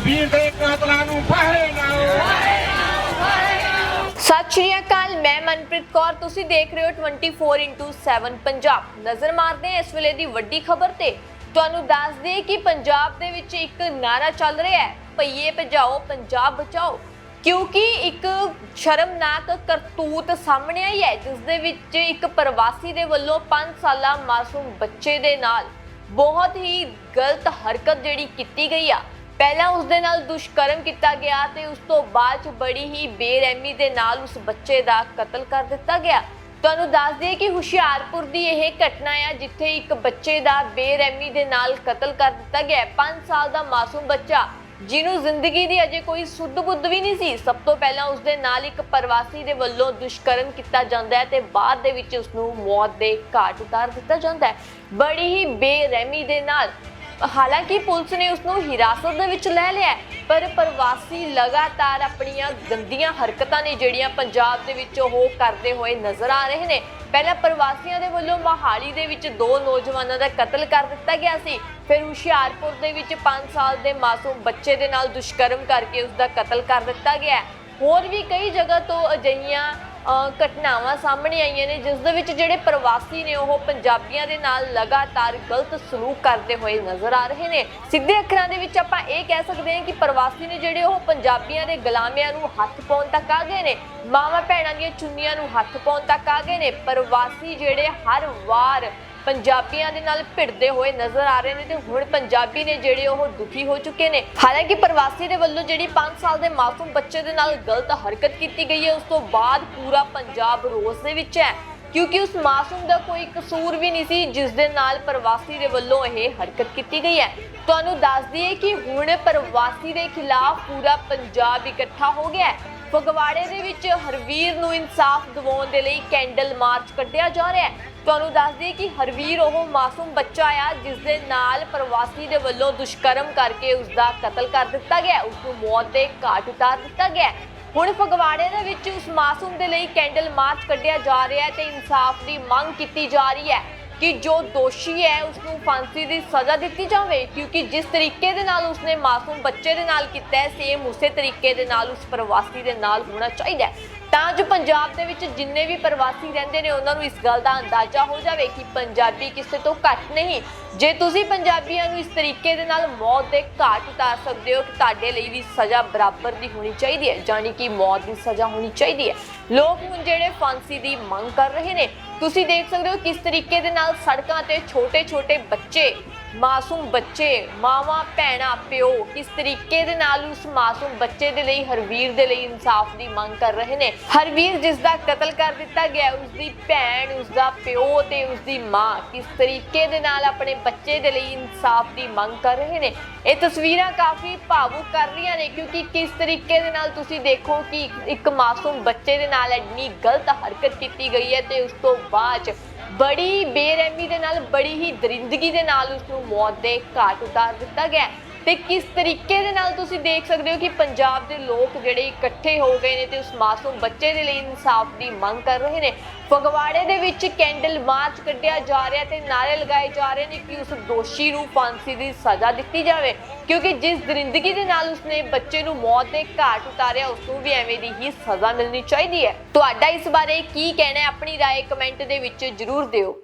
ਵੀਰ ਦੇ ਕਾਤਲਾਂ ਨੂੰ ਫਾਹੇ ਲਾਓ ਸਤਿ ਸ਼੍ਰੀ ਅਕਾਲ, ਮੈਂ ਮਨਪ੍ਰੀਤ ਕੌਰ। ਤੁਸੀਂ ਦੇਖ ਰਹੇ ਹੋ 24x7 ਪੰਜਾਬ। ਨਜ਼ਰ ਮਾਰਦੇ ਹਾਂ ਇਸ ਵੇਲੇ ਦੀ ਵੱਡੀ ਖਬਰ ਤੇ। ਤੁਹਾਨੂੰ ਦੱਸ ਦਈਏ ਕਿ ਪੰਜਾਬ ਦੇ ਵਿੱਚ ਇੱਕ ਨਾਰਾ ਚੱਲ ਰਿਹਾ ਹੈ। ਪਈਏ ਭਜਾਓ, ਪੰਜਾਬ ਬਚਾਓ। ਕਿਉਂਕਿ ਇੱਕ ਸ਼ਰਮਨਾਕ ਕਰਤੂਤ ਸਾਹਮਣੇ ਆਈ ਹੈ, ਜਿਸ ਦੇ ਵਿੱਚ ਇੱਕ ਪ੍ਰਵਾਸੀ ਦੇ ਵੱਲੋਂ 5 ਸਾਲਾ ਮਾਸੂਮ ਬੱਚੇ ਦੇ ਨਾਲ ਬਹੁਤ ਹੀ ਗਲਤ ਹਰਕਤ ਜਿਹੜੀ ਕੀਤੀ ਗਈ ਆ। ਪਹਿਲਾਂ ਉਸ ਦੇ ਨਾਲ ਦੁਸ਼ਕਰਮ ਕੀਤਾ ਗਿਆ ਤੇ ਉਸ ਤੋਂ ਬਾਅਦ 'ਚ ਬੜੀ ਹੀ ਬੇਰਹਿਮੀ ਦੇ ਨਾਲ ਉਸ ਬੱਚੇ ਦਾ ਕਤਲ ਕਰ ਦਿੱਤਾ ਗਿਆ। ਤੁਹਾਨੂੰ ਦੱਸ ਦਈਏ ਕਿ ਹੁਸ਼ਿਆਰਪੁਰ ਦੀ ਇਹ ਘਟਨਾ ਆ, ਜਿੱਥੇ ਇੱਕ ਬੱਚੇ ਦਾ ਬੇਰਹਿਮੀ ਦੇ ਨਾਲ ਕਤਲ ਕਰ ਦਿੱਤਾ ਗਿਆ 5 ਸਾਲ ਦਾ ਮਾਸੂਮ ਬੱਚਾ, ਜਿਹਨੂੰ ਜ਼ਿੰਦਗੀ ਦੀ ਅਜੇ ਕੋਈ ਸੁੱਧ ਬੁੱਧ ਵੀ ਨਹੀਂ ਸੀ, ਸਭ ਤੋਂ ਪਹਿਲਾਂ ਉਸ ਦੇ ਨਾਲ ਇੱਕ ਪ੍ਰਵਾਸੀ ਦੇ ਵੱਲੋਂ ਦੁਸ਼ਕਰਮ ਕੀਤਾ ਜਾਂਦਾ ਹੈ ਤੇ ਬਾਅਦ ਦੇ ਵਿੱਚ ਉਸ ਨੂੰ ਮੌਤ ਦੇ ਘਾਟ ਉਤਾਰ ਦਿੱਤਾ ਜਾਂਦਾ ਹੈ। ਬੜੀ ਹੀ ਬੇਰਹਿਮੀ ਦੇ ਨਾਲ ਹਾਲਾਂਕਿ ਪੁਲਿਸ ਨੇ ਉਸ ਨੂੰ ਹਿਰਾਸਤ ਦੇ ਵਿੱਚ ਲੈ ਲਿਆ ਪਰ ਪ੍ਰਵਾਸੀ ਲਗਾਤਾਰ ਆਪਣੀਆਂ ਗੰਦੀਆਂ ਹਰਕਤਾਂ ਨੇ ਜਿਹੜੀਆਂ ਪੰਜਾਬ ਦੇ ਵਿੱਚ ਉਹ ਕਰਦੇ ਹੋਏ ਨਜ਼ਰ ਆ ਰਹੇ ਨੇ। ਪਹਿਲਾਂ ਪ੍ਰਵਾਸੀਆਂ ਦੇ ਵੱਲੋਂ ਮਹਾਲੀ ਦੇ ਵਿੱਚ ਦੋ ਨੌਜਵਾਨਾਂ ਦਾ ਕਤਲ ਕਰ ਦਿੱਤਾ ਗਿਆ ਸੀ, ਫਿਰ ਹੁਸ਼ਿਆਰਪੁਰ ਦੇ ਵਿੱਚ 5 ਸਾਲ ਦੇ ਮਾਸੂਮ ਬੱਚੇ ਦੇ ਨਾਲ ਦੁਸ਼ਕਰਮ ਕਰਕੇ ਉਸ ਦਾ ਕਤਲ ਕਰ ਦਿੱਤਾ ਗਿਆ ਹੋਰ ਵੀ ਕਈ ਜਗ੍ਹਾ ਤੋਂ ਅਜਿਹੀਆਂ ਘਟਨਾਵਾਂ ਸਾਹਮਣੇ ਆਈਆਂ ਨੇ, ਜਿਸ ਦੇ ਵਿੱਚ ਜਿਹੜੇ ਪ੍ਰਵਾਸੀ ਨੇ, ਉਹ ਪੰਜਾਬੀਆਂ ਦੇ ਨਾਲ ਲਗਾਤਾਰ ਗਲਤ ਸਲੂਕ ਕਰਦੇ ਹੋਏ ਨਜ਼ਰ ਆ ਰਹੇ ਨੇ। ਸਿੱਧੇ ਅੱਖਰਾਂ ਦੇ ਵਿੱਚ ਆਪਾਂ ਇਹ ਕਹਿ ਸਕਦੇ ਹਾਂ ਕਿ ਪ੍ਰਵਾਸੀ ਨੇ ਜਿਹੜੇ ਉਹ ਪੰਜਾਬੀਆਂ ਦੇ ਗੁਲਾਮਿਆਂ ਨੂੰ ਹੱਥ ਪਾਉਣ ਤੱਕ ਆ ਗਏ ਨੇ ਮਾਵਾਂ ਭੈਣਾਂ ਦੀਆਂ ਚੁੰਨੀਆਂ ਨੂੰ ਹੱਥ ਪਾਉਣ ਤੱਕ ਆ ਗਏ ਨੇ। ਪ੍ਰਵਾਸੀ ਜਿਹੜੇ ਹਰ ਵਾਰ ਪੰਜਾਬੀਆਂ ਦੇ ਨਾਲ ਭਿੜਦੇ ਹੋਏ ਨਜ਼ਰ ਆ ਰਹੇ ਨੇ ਤੇ ਹੁਣ ਪੰਜਾਬੀ ਨੇ ਜਿਹੜੇ ਉਹ ਦੁਖੀ ਹੋ ਚੁੱਕੇ ਨੇ। ਹਾਲਾਂਕਿ ਪ੍ਰਵਾਸੀ ਦੇ ਵੱਲੋਂ ਜਿਹੜੀ 5 ਸਾਲ ਦੇ ਮਾਸੂਮ ਬੱਚੇ ਦੇ ਨਾਲ ਗਲਤ ਹਰਕਤ ਕੀਤੀ ਗਈ ਹੈ, ਉਸ ਤੋਂ ਬਾਅਦ ਪੂਰਾ ਪੰਜਾਬ ਰੋਸ ਦੇ ਵਿੱਚ ਹੈ। ਕਿਉਂਕਿ ਉਸ ਮਾਸੂਮ ਦਾ ਕੋਈ ਕਸੂਰ ਵੀ ਨਹੀਂ ਸੀ, ਜਿਸ ਦੇ ਨਾਲ ਪ੍ਰਵਾਸੀ ਦੇ ਵੱਲੋਂ ਇਹ ਹਰਕਤ ਕੀਤੀ ਗਈ ਹੈ। ਤੁਹਾਨੂੰ ਦੱਸ ਦਈਏ ਕਿ ਹੁਣ ਪ੍ਰਵਾਸੀ ਦੇ ਖਿਲਾਫ ਪੂਰਾ ਪੰਜਾਬ ਇਕੱਠਾ ਹੋ ਗਿਆ ਹੈ। ਫਗਵਾੜੇ ਦੇ ਵਿੱਚ ਹਰਵੀਰ ਨੂੰ ਇਨਸਾਫ ਦਿਵਾਉਣ ਦੇ ਲਈ ਕੈਂਡਲ ਮਾਰਚ ਕੱਢਿਆ ਜਾ ਰਿਹਾ ਹੈ। ਤੁਹਾਨੂੰ ਦੱਸ ਦਈਏ ਕਿ ਹਰਵੀਰ ਉਹ ਮਾਸੂਮ ਬੱਚਾ ਆ, ਜਿਸ ਦੇ ਨਾਲ ਪ੍ਰਵਾਸੀ ਦੇ ਵੱਲੋਂ ਦੁਸ਼ਕਰਮ ਕਰਕੇ ਉਸ ਦਾ ਕਤਲ ਕਰ ਦਿੱਤਾ ਗਿਆ ਉਸ ਨੂੰ ਮੌਤ ਦੇ ਘਾਟ ਉਤਾਰ ਦਿੱਤਾ ਗਿਆ ਹੁਣ ਫਗਵਾੜੇ ਦੇ ਵਿੱਚ ਉਸ ਮਾਸੂਮ ਦੇ ਲਈ ਕੈਂਡਲ ਮਾਰਚ ਕੱਢਿਆ ਜਾ ਰਿਹਾ ਹੈ ਤੇ ਇਨਸਾਫ ਦੀ ਮੰਗ ਕੀਤੀ ਜਾ ਰਹੀ ਹੈ। ਕਿ ਜੋ ਦੋਸ਼ੀ ਹੈ ਉਸ ਨੂੰ ਫਾਂਸੀ ਦੀ ਸਜ਼ਾ ਦਿੱਤੀ ਜਾਵੇ, ਕਿਉਂਕਿ ਜਿਸ ਤਰੀਕੇ ਦੇ ਨਾਲ ਉਸਨੇ ਮਾਸੂਮ ਬੱਚੇ ਦੇ ਨਾਲ ਕੀਤਾ ਹੈ ਸੇਮ ਉਸੇ ਤਰੀਕੇ ਦੇ ਨਾਲ ਉਸ ਪ੍ਰਵਾਸੀ ਦੇ ਨਾਲ ਹੋਣਾ ਚਾਹੀਦਾ ਹੈ। ਤਾਂ ਜੋ ਪੰਜਾਬ ਦੇ ਵਿੱਚ ਜਿੰਨੇ ਵੀ ਪ੍ਰਵਾਸੀ ਰਹਿੰਦੇ ਨੇ, ਉਹਨਾਂ ਨੂੰ ਇਸ ਗੱਲ ਦਾ ਅੰਦਾਜ਼ਾ ਹੋ ਜਾਵੇ ਕਿ ਪੰਜਾਬੀ ਕਿਸੇ ਤੋਂ ਘੱਟ ਨਹੀਂ। ਜੇ ਤੁਸੀਂ ਪੰਜਾਬੀਆਂ ਨੂੰ ਇਸ ਤਰੀਕੇ ਦੇ ਨਾਲ ਮੌਤ ਦੇ ਘਾਟ ਉਤਾਰ ਸਕਦੇ ਹੋ, ਕਿ ਤੁਹਾਡੇ ਲਈ ਵੀ ਸਜ਼ਾ ਬਰਾਬਰ ਦੀ ਹੋਣੀ ਚਾਹੀਦੀ ਹੈ ਜਾਨੀ ਕਿ ਮੌਤ ਦੀ ਸਜ਼ਾ ਹੋਣੀ ਚਾਹੀਦੀ ਹੈ। ਲੋਕ ਹੁਣ ਜਿਹੜੇ ਫਾਂਸੀ ਦੀ ਮੰਗ ਕਰ ਰਹੇ ਨੇ ਤੁਸੀਂ ਦੇਖ ਸਕਦੇ ਹੋ ਕਿਸ ਤਰੀਕੇ ਦੇ ਨਾਲ ਸੜਕਾਂ ਤੇ ਛੋਟੇ-ਛੋਟੇ ਬੱਚੇ ਮਾਸੂਮ ਬੱਚੇ, ਮਾਵਾਂ, ਭੈਣਾਂ, ਪਿਓ ਕਿਸ ਤਰੀਕੇ ਦੇ ਨਾਲ ਉਸ ਮਾਸੂਮ ਬੱਚੇ ਦੇ ਲਈ, ਹਰਵੀਰ ਦੇ ਲਈ ਇਨਸਾਫ ਦੀ ਮੰਗ ਕਰ ਰਹੇ ਨੇ। ਹਰਵੀਰ ਜਿਸ ਦਾ ਕਤਲ ਕਰ ਦਿੱਤਾ ਗਿਆ, ਉਸ ਦੀ ਭੈਣ, ਉਸ ਦਾ ਪਿਓ ਤੇ ਉਸ ਦੀ ਮਾਂ ਕਿਸ ਤਰੀਕੇ ਦੇ ਨਾਲ ਆਪਣੇ ਬੱਚੇ ਦੇ ਲਈ ਇਨਸਾਫ ਦੀ ਮੰਗ ਕਰ ਰਹੇ ਨੇ। ਇਹ ਤਸਵੀਰਾਂ ਕਾਫੀ ਭਾਵੁਕ ਕਰ ਰਹੀਆਂ ਨੇ ਕਿਉਂਕਿ ਕਿਸ ਤਰੀਕੇ ਦੇ ਨਾਲ ਤੁਸੀਂ ਦੇਖੋ ਕਿ ਇੱਕ ਮਾਸੂਮ ਬੱਚੇ ਦੇ ਨਾਲ ਇੰਨੀ ਗਲਤ ਹਰਕਤ ਕੀਤੀ ਗਈ ਹੈ ਤੇ ਉਸ ਤੋਂ ਬਾਅਦ 'ਚ ਬੜੀ ਬੇਰਹਿਮੀ ਦੇ ਨਾਲ, ਬੜੀ ਹੀ ਦਰਿੰਦਗੀ ਦੇ ਨਾਲ ਉਸ ਨੂੰ ਮੌਤ ਦੇ ਘਾਟ ਉਤਾਰ ਦਿੱਤਾ ਗਿਆ ਤੇ ਕਿਸ ਤਰੀਕੇ ਦੇ ਨਾਲ ਤੁਸੀਂ ਦੇਖ ਸਕਦੇ ਹੋ ਕਿ ਪੰਜਾਬ ਦੇ ਲੋਕ ਜਿਹੜੇ ਇਕੱਠੇ ਹੋ ਗਏ ਨੇ ਤੇ ਉਸ ਮਾਸੂਮ ਬੱਚੇ ਦੇ ਲਈ ਇਨਸਾਫ ਦੀ ਮੰਗ ਕਰ ਰਹੇ ਨੇ ਫਗਵਾੜੇ ਦੇ ਵਿੱਚ ਕੈਂਡਲ ਮਾਰਚ ਕੱਢਿਆ ਜਾ ਰਿਹਾ ਤੇ ਨਾਰੇ ਲਗਾਏ ਜਾ ਰਹੇ ਨੇ ਕਿ ਉਸ ਦੋਸ਼ੀ ਨੂੰ ਫਾਂਸੀ ਦੀ ਸਜ਼ਾ ਦਿੱਤੀ ਜਾਵੇ ਕਿਉਂਕਿ ਜਿਸ ਦਰਿੰਦਗੀ ਦੇ ਨਾਲ ਉਸਨੇ ਬੱਚੇ ਨੂੰ ਮੌਤ ਦੇ ਘਾਟ ਉਤਾਰਿਆ ਉਸ ਨੂੰ ਵੀ ਐਵੇਂ ਦੀ ਹੀ ਸਜ਼ਾ ਮਿਲਣੀ ਚਾਹੀਦੀ ਹੈ ਤੁਹਾਡਾ ਇਸ ਬਾਰੇ ਕੀ ਕਹਿਣਾ ਹੈ ਆਪਣੀ رائے ਕਮੈਂਟ ਦੇ ਵਿੱਚ ਜਰੂਰ ਦਿਓ